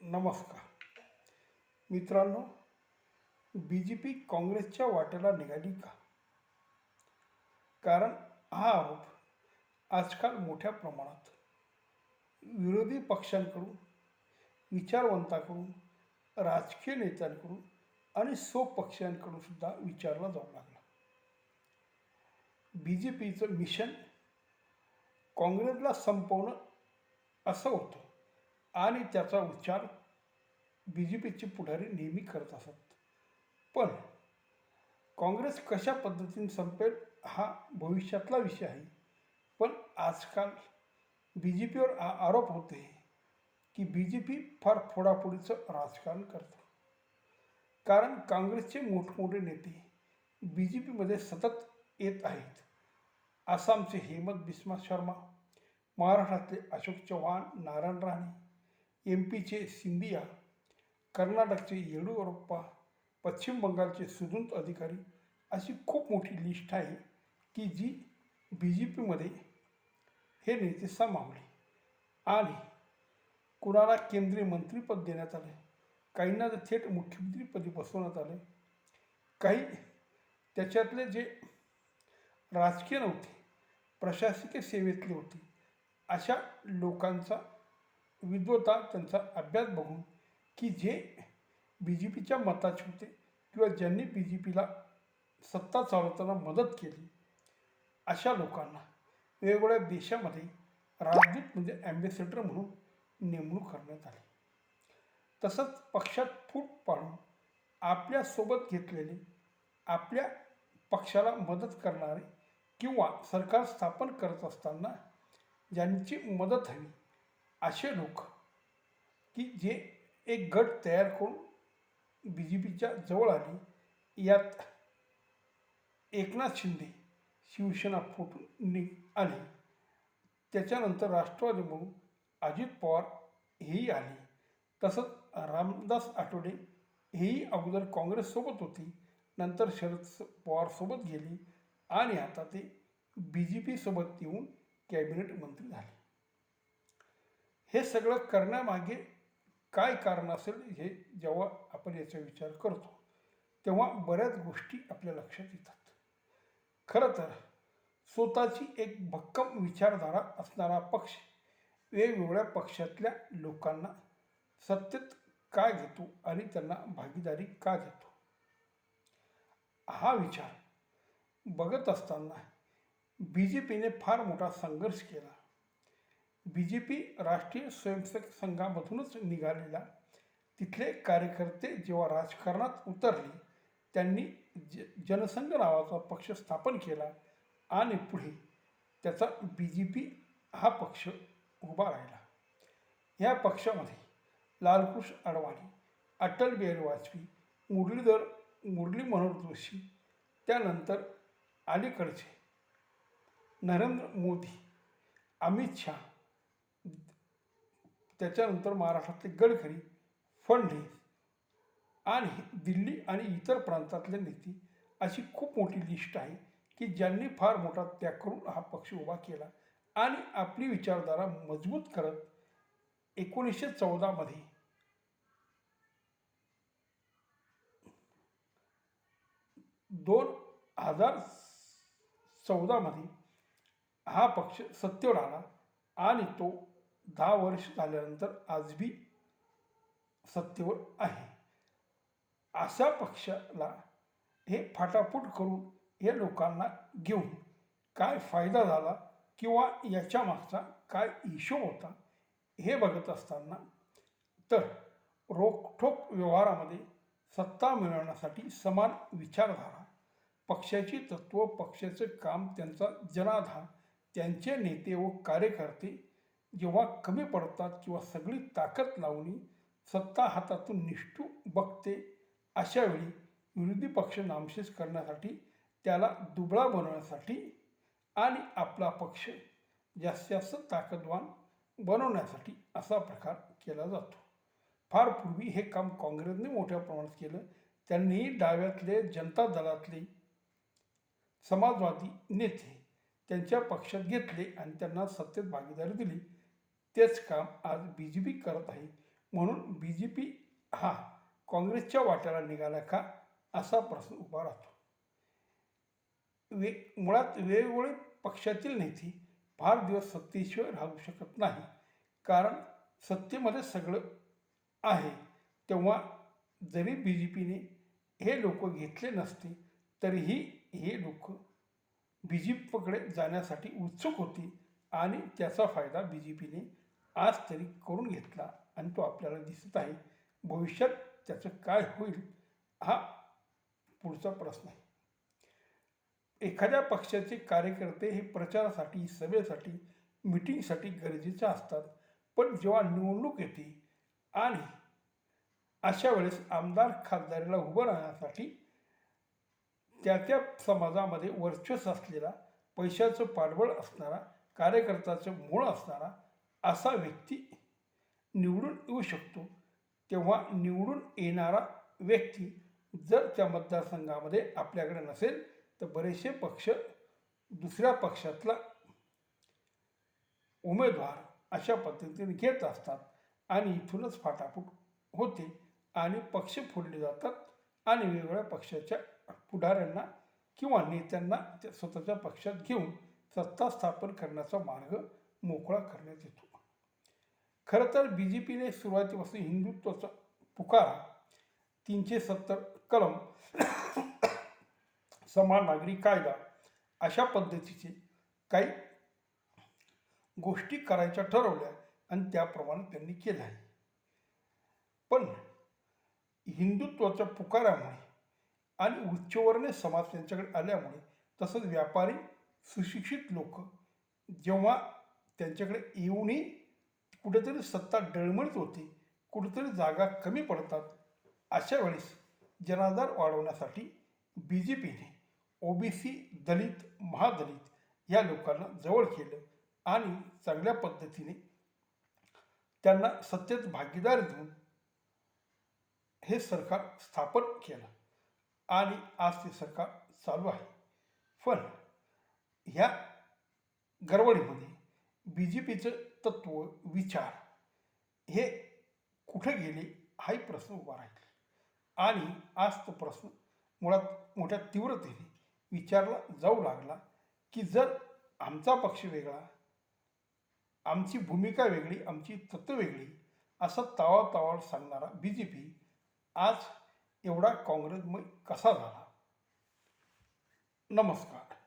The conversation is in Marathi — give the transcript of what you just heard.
नमस्कार. मित्रांनो बी जे पी काँग्रेसच्या वाटेला निघाली का? कारण हा आरोप आजकाल मोठ्या प्रमाणात विरोधी पक्षांकडून विचारवंताकडून राजकीय नेत्यांकडून आणि स्वपक्षांकडून सुद्धा विचारला जाऊ लागला. बी जे पीचं मिशन काँग्रेसला संपवणं असं होतं. आणि त्याचा उच्चार बी जे पीचे पुढारी नेहमी करत असत. पण काँग्रेस कशा पद्धतीने संपेल हा भविष्यातला विषय आहे. पण आजकाल बी जे पीवर आ आरोप होते की बी जे पी फार फोडाफोडीचं राजकारण करतं. कारण काँग्रेसचे मोठमोठे नेते बी जे पीमध्ये सतत येत आहेत. आसामचे हेमंत बिस्मा शर्मा महाराष्ट्रातले अशोक चव्हाण नारायण राणे एम पीचे सिंधिया कर्नाटकचे येडुरप्पा पश्चिम बंगालचे सुदंत अधिकारी अशी खूप मोठी लिस्ट आहे की जी बी जे पीमध्ये हे नेते सामावले. आणि कुणाला केंद्रीय मंत्रीपद देण्यात आले काहींना तर थेट मुख्यमंत्रीपदी बसवण्यात आले काही त्याच्यातले जे राजकीय नव्हते प्रशासकीय सेवेतले होते अशा लोकांचा विद्वता त्यांचा अभ्यास बघून की जे बी जे पीच्या मताचे होते किंवा ज्यांनी बी जे पीला सत्ता चालवताना मदत केली अशा लोकांना वेगवेगळ्या देशामध्ये राजदूत म्हणजे ॲम्बेसेडर म्हणून नेमणूक करण्यात आली. तसंच पक्षात फूट पाडून आपल्यासोबत घेतलेले आपल्या पक्षाला मदत करणारे किंवा सरकार स्थापन करत असताना ज्यांची मदत हवी असे लोक की जे एक गट तयार करून बी जे पीच्या जवळ आली यात एकनाथ शिंदे शिवसेना फुटून नि आली. त्याच्यानंतर राष्ट्रवादी म्हणून अजित पवार हेही आले. तसंच रामदास आठवडे हेही अगोदर काँग्रेससोबत होती नंतर शरद पवारसोबत गेली आणि आता ते बी जे पीसोबत येऊन कॅबिनेट मंत्री झाले. हे सगळं करण्यामागे काय कारण असेल हे जेव्हा आपण याचा विचार करतो तेव्हा बऱ्याच गोष्टी आपल्या लक्षात येतात. खरं तर स्वतःची एक भक्कम विचारधारा असणारा पक्ष वेगवेगळ्या पक्षातल्या लोकांना सत्तेत का घेतो आणि त्यांना भागीदारी का घेतो? हा विचार बघत असताना बी जे पीने फार मोठा संघर्ष केला. बी जे पी राष्ट्रीय स्वयंसेवक संघामधूनच निघालेला. तिथले कार्यकर्ते जेव्हा राजकारणात उतरले त्यांनी ज जनसंघ नावाचा पक्ष स्थापन केला आणि पुढे त्याचा बी जे पी हा पक्ष उभा राहिला. या पक्षामध्ये लालकृष्ण अडवाणी अटल बिहारी वाजपेयी मुरलीधर मुरली मनोहर जोशी त्यानंतर अलीकडचे नरेंद्र मोदी अमित शहा त्याच्यानंतर महाराष्ट्रातले गडकरी फडणवीस आणि दिल्ली आणि इतर प्रांतातले नेते अशी खूप मोठी लिस्ट आहे की ज्यांनी फार मोठा त्याग करून हा पक्ष उभा केला आणि आपली विचारधारा मजबूत करत एकोणीसशे चौदामध्ये दोन हजार चौदामध्ये हा पक्ष सत्तेवर आला आणि तो दहा वर्ष झाल्यानंतर आजबी सत्तेवर आहे. अशा पक्षाला हे फाटाफूट करून हे लोकांना घेऊन काय फायदा झाला किंवा याच्या मागचा काय इशू होता हे बघत असताना तर रोखठोक व्यवहारामध्ये सत्ता मिळवण्यासाठी समान विचारधारा पक्षाची तत्त्व पक्षाचं काम त्यांचा जनाधार त्यांचे नेते व कार्यकर्ते जेव्हा कमी पडतात किंवा सगळी ताकद लावणी सत्ता हातातून निष्ठू बघते अशावेळी विरोधी पक्ष नामशेष करण्यासाठी त्याला दुबळा बनवण्यासाठी आणि आपला पक्ष जास्तीत जास्त ताकदवान बनवण्यासाठी असा प्रकार केला जातो. फार पूर्वी हे काम काँग्रेसने मोठ्या प्रमाणात केलं. त्यांनीही डाव्यातले जनता दलातले समाजवादी नेते त्यांच्या पक्षात घेतले आणि त्यांना सत्तेत भागीदारी दिली. तेच काम आज बी जे पी करत आहे. म्हणून बी जे पी हा काँग्रेसच्या वाट्याला निघाला का? असा प्रश्न उभा राहतो. वे मुळात वेगवेगळे पक्षातील नेते फार दिवस सत्तेशिवाय राहू शकत नाही. कारण सत्तेमध्ये सगळं आहे. तेव्हा जरी बी जे पीने हे लोक घेतले नसते तरीही हे लोक बी जे पीकडे जाण्यासाठी उत्सुक होती आणि त्याचा फायदा बी जे पीने आज तरी करून घेतला आणि तो आपल्याला दिसत आहे. भविष्यात त्याचं काय होईल हा पुढचा प्रश्न आहे. एखाद्या पक्षाचे कार्यकर्ते हे प्रचारासाठी सभेसाठी मिटिंगसाठी गरजेचे असतात. पण जेव्हा निवडणूक येते आणि अशा वेळेस आमदार खासदारीला उभं राहण्यासाठी त्या त्या समाजामध्ये वर्चस्व असलेला पैशाचं पाठबळ असणारा कार्यकर्त्याचं मूळ असणारा असा व्यक्ती निवडून येऊ शकतो. तेव्हा निवडून येणारा व्यक्ती जर त्या मतदारसंघामध्ये आपल्याकडे नसेल तर बरेचसे पक्ष दुसऱ्या पक्षातला उमेदवार अशा पद्धतीने घेत असतात आणि इथूनच फाटाफूट होते आणि पक्ष फोडले जातात आणि वेगवेगळ्या पक्षाच्या पुढाऱ्यांना किंवा नेत्यांना त्या स्वतःच्या पक्षात घेऊन सत्ता स्थापन करण्याचा मार्ग मोकळा करण्यात येतो. खरं तर बी जे पीने सुरुवातीपासून हिंदुत्वाचा पुकारा तीनशे सत्तर कलम समान नागरी कायदा अशा पद्धतीचे काही गोष्टी करायच्या ठरवल्या आणि त्याप्रमाणे त्यांनी केलं आहे. पण हिंदुत्वाच्या पुकारामुळे आणि उच्चवर्णीय समाज त्यांच्याकडे आल्यामुळे तसंच व्यापारी सुशिक्षित लोक जेव्हा त्यांच्याकडे येऊनही कुठेतरी सत्ता डळमळीत होते कुठेतरी जागा कमी पडतात. अशा वेळेस जनाधार वाढवण्यासाठी बी जे पीने ओबीसी दलित महादलित या लोकांना जवळ केलं आणि चांगल्या पद्धतीने त्यांना सत्तेत भागीदार देऊन हे सरकार स्थापन केलं. आणि आज ते सरकार चालू आहे. पण ह्या गडबडीमध्ये बी जे पीचं तत्व विचार हे कुठे गेले हाही प्रश्न उभा राहील. आणि आज तो प्रश्न मुळात मोठ्या तीव्रतेने विचारला जाऊ लागला की जर आमचा पक्ष वेगळा आमची भूमिका वेगळी आमची तत्व वेगळी असं तावातावाळ सांगणारा बी जे पी आज एवढा काँग्रेसमय कसा झाला? नमस्कार.